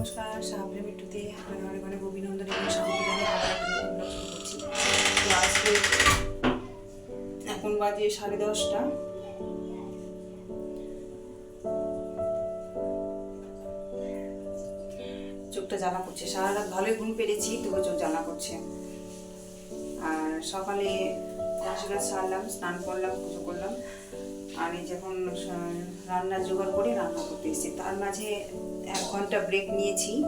নমস্কার মিট্টুতে অনেক অনেক অভিনন্দন এবং স্বাগত এখন বাজে সাড়ে দশটা। চোখটা জ্বালা করছে। সারা রাত ভালোই ঘুম পেরেছি তবু চোখ জ্বালা করছে। আর সকালে সারলাম, স্নান করলাম, পুজো করলাম। এই যখন রান্না জোগাড় করে রান্না করতে এসেছি, তার মাঝে এক ঘণ্টা ব্রেক নিয়েছি।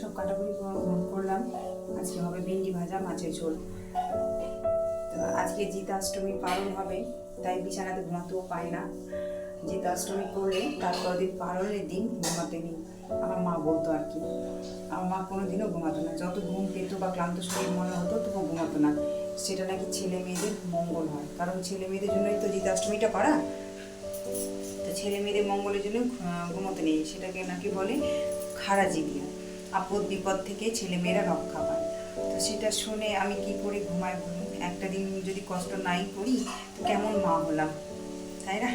সব কাটাকুটি কর- করলাম। আজকে হবে ভেন্ডি ভাজা, মাছের ঝোল। তো আজকে জিতাষ্টমী পালন হবে, তাই বিছানাতে ঘুমাতেও পাই না। জিতাষ্টমী করলে, তারপর দিন পালনের দিন ঘুমাতে নেই। আমার মা বলতো আর কি। আমার মা কোনোদিনও ঘুমাতো না। যত ঘুম পেতো বা ক্লান্ত শরীর মনে হতো, তবু ঘুমাতো না। সেটা নাকি ছেলে মেয়েদের মঙ্গল হয়। কারণ ছেলে মেয়েদের জন্যই তো জিতাষ্টমীটা করা। তো ছেলে মেয়েদের মঙ্গলের জন্য ঘুমোতে নেই। সেটাকে নাকি বলে খারাজিবিয়া আপদ বিপদ থেকে ছেলে মেয়েরা রক্ষা পায়। তো সেটা শুনে আমি কি করে ঘুমাই বলুন? একটা দিন যদি কষ্ট নাই করি, তো কেমন মা হলাম? তাই না?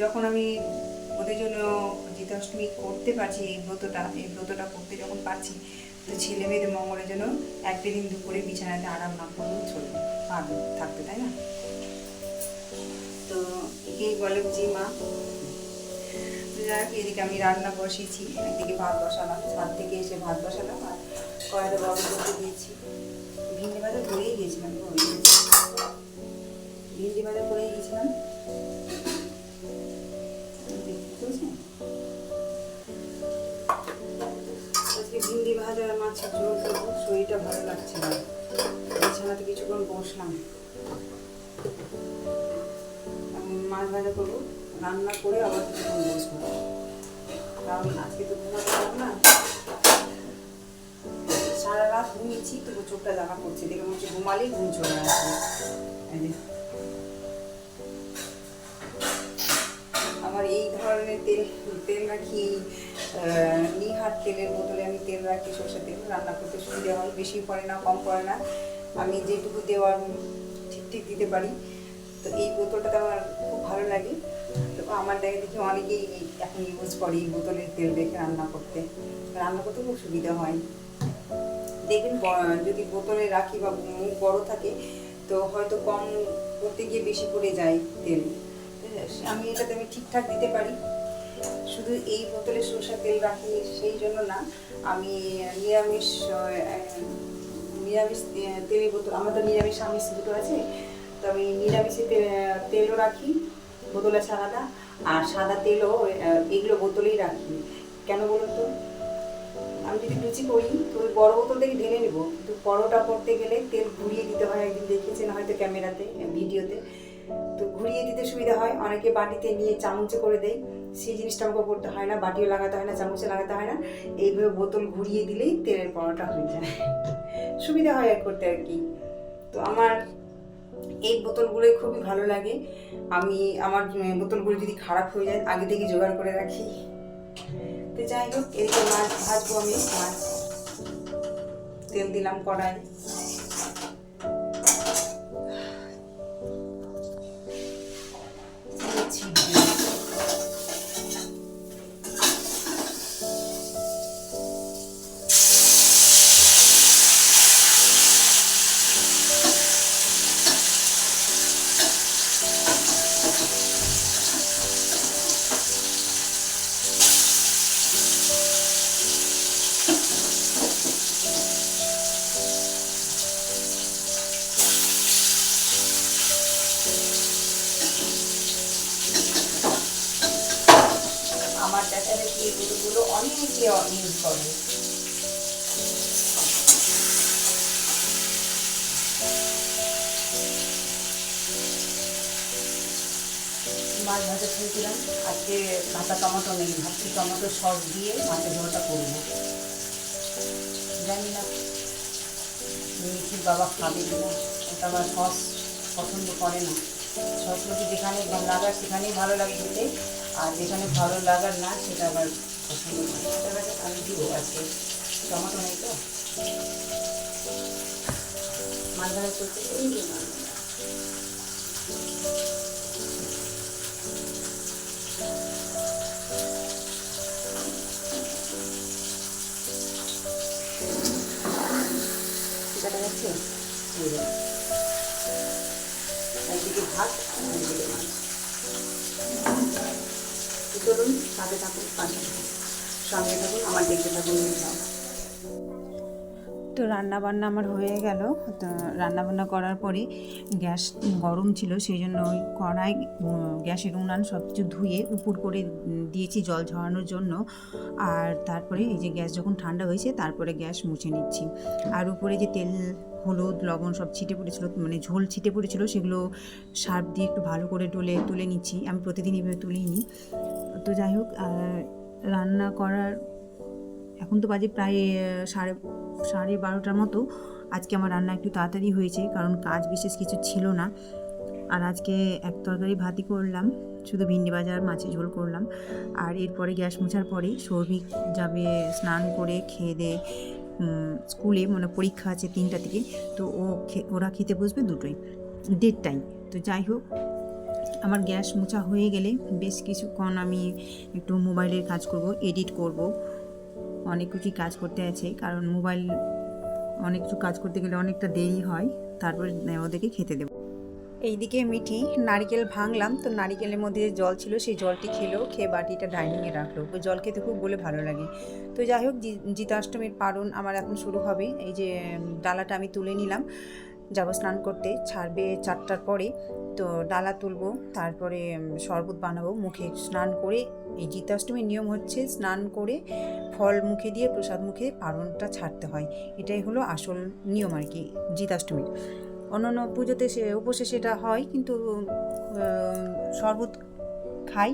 যখন আমি ওদের জন্য জিতাষ্টমী করতে পারছি, এই ব্রতটা এই ব্রতটা করতে যখন পারছি তো ছেলে মেয়েদের মঙ্গলের জন্য একটা দিন দুপুরে বিছানাতে আরাম না করলেও চলবে পারবে থাকতে, তাই না? তো একেই বলে বুঝি মা যাই এদিকে আমি রান্না বসিয়েছি। একদিকে ভাত বসালাম, ছাদ থেকে এসে ভাত বসালাম আর কড়াইতে বাবু করতে দিয়েছি। ভিন্ডি বাজার করেই গিয়েছিলাম। ভিন্ডি বাজার মাছের ঝোল করব শরীরটা ভালো লাগছে না। বিছানাতে কিছুক্ষণ বসলাম। মাছ ভাজা করব, রান্না করে আবার কিছুক্ষণ বসবো। কারণ আজকে তো ঘুমাতে পারব না। সারা রাত ঘুমিয়েছি, তবু চোখটা জ্বালা করছে। দেখে মনে হচ্ছে ঘুমালেই ঘুম চলে আসবে। আমার এই ধরনের তেল তেল রাখি নিহার তেলের বোতলে আমি তেল রাখি, সর্ষের তেল রান্না করতে সুবিধা হয়, বেশি পড়ে না, কম পড়ে না। আমি যেটুকু দেওয়ার ঠিক ঠিক দিতে পারি। তো এই বোতলটাতে আমার খুব ভালো লাগে। তো আমার দেখে দেখি অনেকেই এখন ইউজ করে এই বোতলের তেল রেখে রান্না করতে। রান্না করতে খুব সুবিধা হয়। দেখবেন যদি বোতলে রাখি বা মুখ বড় থাকে, তো হয়তো কম করতে গিয়ে বেশি পড়ে যায় তেল। আমি এটাতে আমি ঠিকঠাক দিতে পারি। শুধু এই বোতলে সরষের তেল রাখি সেই জন্য না, আমি নিরামিষ নিরামিষ তেলের বোতল, আমার তো নিরামিষ আমিষ দুটো আছে, তো আমি নিরামিষে তেলও রাখি, বোতলে সাদাটা আর সাদা তেলও এগুলো বোতলেই রাখি। কেন বলুন তো? আমি যদি লুচি করি তো ওই বড় বোতল থেকে ঢেলে নেব, কিন্তু পরোটা করতে গেলে তেল ঘুরিয়ে দিতে হয়, একদিন দেখেছেন হয়তো ক্যামেরাতে, ভিডিওতে। তো ঘুরিয়ে দিতে সুবিধা হয়। অনেকে বাটিতে নিয়ে চামচে করে দেয়। সেই জিনিসটা আমাকে করতে হয় না, বাটিও লাগাতে হয় না, চামচে লাগাতে হয় না। এইভাবে বোতল ঘুরিয়ে দিলেই তেলের পরোটা হয়ে যায়। সুবিধা হয় করতে আর কি। তো আমার এই বোতলগুলোই খুবই ভালো লাগে। আমি আমার বোতলগুলো যদি খারাপ হয়ে যায়, আগে থেকে জোগাড় করে রাখি। তো যাই হোক এদিকে মাছ ভাজবো আমি। মাছ তেল দিলাম কড়াই আমার দেখা দেখি এই গুলো অনেকে ইউজ করে। মাছ ভাজা খেয়েছিলাম। আজকে কাঁচা টমেটো নেই, ভাবছি টমেটো সস দিয়ে মাছের ঝোলটা করব জানি না। মিঠির বাবা খাবে কিনা ওটা আবার সস পছন্দ করে না। সস যেখানে লাগার সেখানেই ভালো লাগে খেতে। আর যেখানে ভালো লাগার না, সেটা আবার পছন্দ করে দেখা যাক আমি দিব আজকে। টমাটো নেই তো? মালভাড়া করতে এই একদিকে ভাত তো চলুন, সাথে থাকুন, পাশে সঙ্গে থাকুন আমার দেখতে থাকুন। তো রান্না বান্না আমার হয়ে গেল। তো রান্না বান্না করার পরে গ্যাস গরম ছিল, সেই জন্য ওই কড়াই গ্যাসের উনান সব কিছু ধুয়ে উপর করে দিয়েছি জল ঝরানোর জন্য। আর তারপরে এই যে গ্যাস যখন ঠান্ডা হয়েছে, তারপরে গ্যাস মুছে নিচ্ছি। আর উপরে যে তেল, হলুদ, লবণ সব ছিটে পড়েছিল মানে ঝোল ছিটে পড়েছিল, সেগুলো সার্ফ দিয়ে একটু ভালো করে তুলে তুলে নিচ্ছি। আমি প্রতিদিন এভাবে তুলেই নিই তো যাই হোক রান্না করার এখন তো বাজে প্রায় সাড়ে সাড়ে বারোটার মতো। আজকে আমার রান্না একটু তাড়াতাড়ি হয়েছে, কারণ কাজ বিশেষ কিছু ছিল না। আর আজকে এক তরকারি ভাতই করলাম, শুধু ভিন্ডি বাজার মাছের ঝোল করলাম। আর এরপরে গ্যাস মোছার পরে সৌভিক যাবে স্নান করে, খেয়ে দিয়ে স্কুলে মানে পরীক্ষা আছে তিনটা থেকে। তো ও ওরা খেতে বসবে দুটোই দেড়টাই তো যাই হোক আমার গ্যাস মোছা হয়ে গেলে বেশ কিছুক্ষণ আমি একটু মোবাইলের কাজ করব, এডিট করব। অনেক কিছুই কাজ করতে আছে, কারণ মোবাইল অনেক কিছু কাজ করতে গেলে অনেকটা দেরি হয়, তারপর ওদেরকে খেতে দেবো। এইদিকে মিঠি নারিকেল ভাঙলাম, তো নারিকেলের মধ্যে যে জল ছিল সেই জলটি খেলো, খেয়ে বাটিটা ডাইনিংয়ে রাখল। ওই জল খেতে খুব বলে ভালো লাগে। তো যাই হোক জিতাষ্টমীর পারণ আমার এখন শুরু হবে। এই যে ডালাটা আমি তুলে নিলাম। যাব, স্নান করতে। ছাড়বে চারটার পরে তো ডালা তুলবো, তারপরে শরবত বানাবো, মুখে স্নান করে। এই জিতাষ্টমীর নিয়ম হচ্ছে স্নান করে ফল মুখে দিয়ে, প্রসাদ মুখে পারণটা ছাড়তে হয়। এটাই হলো আসল নিয়ম আর কি জিতাষ্টমীর। অন্যান্য পুজোতে সে, উপসে সেটা হয়, কিন্তু শরবত খাই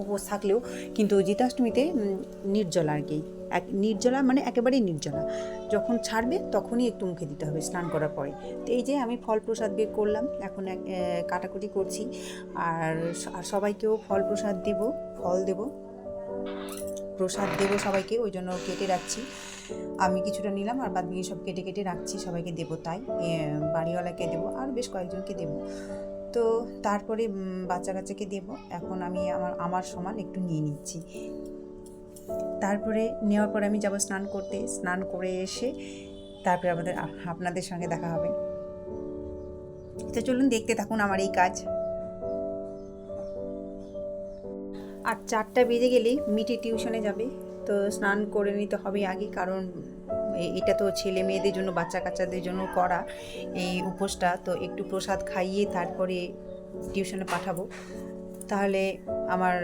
উপোস থাকলেও, কিন্তু জিতাষ্টমীতে নির্জল আর কি। এক নির্জলা মানে একেবারেই নির্জলা। যখন ছাড়বে তখনই একটু মুখে দিতে হবে স্নান করার পরে। তো এই যে আমি ফল প্রসাদ বের করলাম, এখন এক- কাটাকুটি করছি। আর আর সবাইকেও ফল প্রসাদ দেব, ফল দেব, প্রসাদ দেবো সবাইকে, ওই জন্য কেটে রাখছি। আমি কিছুটা নিলাম আর বাদ সব কেটে কেটে রাখছি, সবাইকে দেবো তাই। বাড়িওয়ালাকে দেবো আর বেশ কয়েকজনকে দেবো। তো তারপরে বাচ্চা কাচ্চাকে দেবো। এখন আমি আমার আমার সমান একটু নিয়ে নিচ্ছি। তারপরে নেওয়ার পর আমি যাব স্নান করতে। স্নান করে এসে তারপরে আমাদের আপনাদের সঙ্গে দেখা হবে। তো চলুন দেখতে থাকুন আমার এই কাজ। আর চারটা বেজে গেলে মিটি টিউশনে যাবে। তো স্নান করে নিতে হবে আগে, কারণ এটা তো ছেলে মেয়েদের জন্য, বাচ্চা কাচ্চাদের জন্য করা এই উপোসটা। তো একটু প্রসাদ খাইয়ে তারপরে টিউশনে পাঠাবো। তাহলে আমার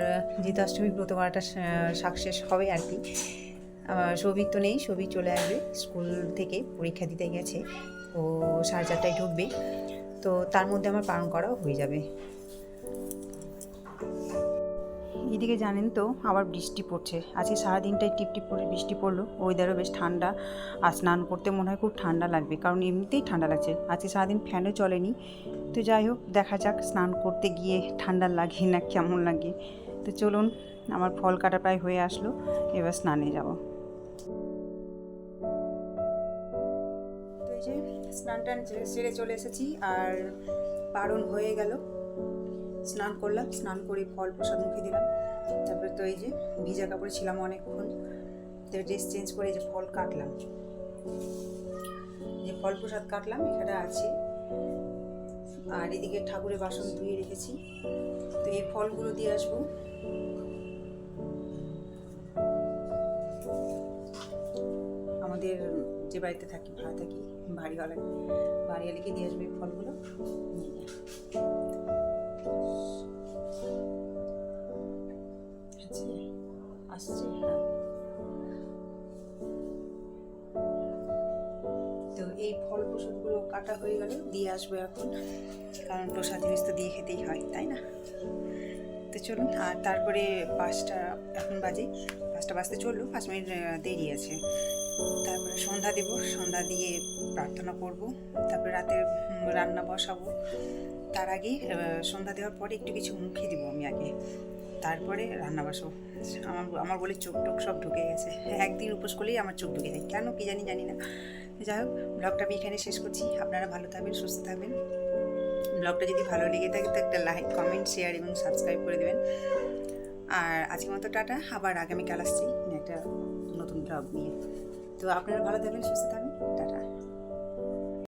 জিতাষ্টমী ব্রত করাটা সাকসেস হবে আর কি। আমার সৌভিক তো নেই, সৌভিক চলে আসবে স্কুল থেকে, পরীক্ষা দিতে গেছে। ও সাড়ে চারটায় ঢুকবে। তো তার মধ্যে আমার পালন করাও হয়ে যাবে। এদিকে জানেন তো, আবার বৃষ্টি পড়ছে। আজকে সারাদিনটাই টিপ টিপ করে বৃষ্টি পড়ল। ওয়েদারও বেশ ঠান্ডা আর স্নান করতে মনে হয় খুব ঠান্ডা লাগবে, কারণ এমনিতেই ঠান্ডা লাগছে। আজকে সারাদিন ফ্যানও চলেনি। তো যাই হোক, দেখা যাক স্নান করতে গিয়ে ঠান্ডা লাগে না কেমন লাগে। তো চলুন, আমার ফল কাটা প্রায় হয়ে আসলো, এবার স্নানে যাব। যে স্নান টান সেরে চলে এসেছি আর বারণ হয়ে গেল। স্নান করলাম, স্নান করে ফল প্রসাদ মুখে দিলাম। তারপরে তো এই যে ভিজা কাপড়ে ছিলাম অনেকক্ষণ তো ড্রেস চেঞ্জ করে যে ফল কাটলাম। যে ফল প্রসাদ কাটলাম, এখানে আছে। আর এদিকে ঠাকুরের বাসন ধুয়ে রেখেছি। তো এই ফলগুলো দিয়ে আসব। আমাদের যে বাড়িতে থাকি ভাড়া থাকি, বাড়িওয়ালা বাড়িওয়ালাকে দিয়ে আসবে এই ফলগুলো। দিয়ে আসব এখন। কারণ প্রসাদ জিনিস তো দিয়ে খেতেই হয়, তাই না? তো চলুন, আর তারপরে পাঁচটা, এখন বাজে। পাঁচটা বাজতে চলল, পাঁচ মিনিট দেরি আছে। তারপরে সন্ধ্যা দেব, সন্ধ্যা দিয়ে প্রার্থনা করব। তারপরে রাতে রান্না বসাবো। তার আগে সন্ধ্যা দেওয়ার পরে একটু কিছু মুখে দিব আমি আগে। তারপরে রান্না বসাবো আমার আমার বলে চোখ টোক সব ঢুকে গেছে। একদিন উপোস করলেই আমার চোখ ঢুকে যায়। কেন কি জানি জানি না। যাই হোক, ব্লগটা আমি এখানে শেষ করছি। আপনারা ভালো থাকবেন, সুস্থ থাকবেন। ব্লগটা যদি ভালো লেগে থাকে, তো একটা লাইক, কমেন্ট, শেয়ার এবং সাবস্ক্রাইব করে দেবেন। আর আজকের মতো টাটা। আবার আগামীকাল আসছি একটা নতুন ব্লগ নিয়ে। তো আপনারা ভালো থাকবেন, সুস্থ থাকবেন। টাটা।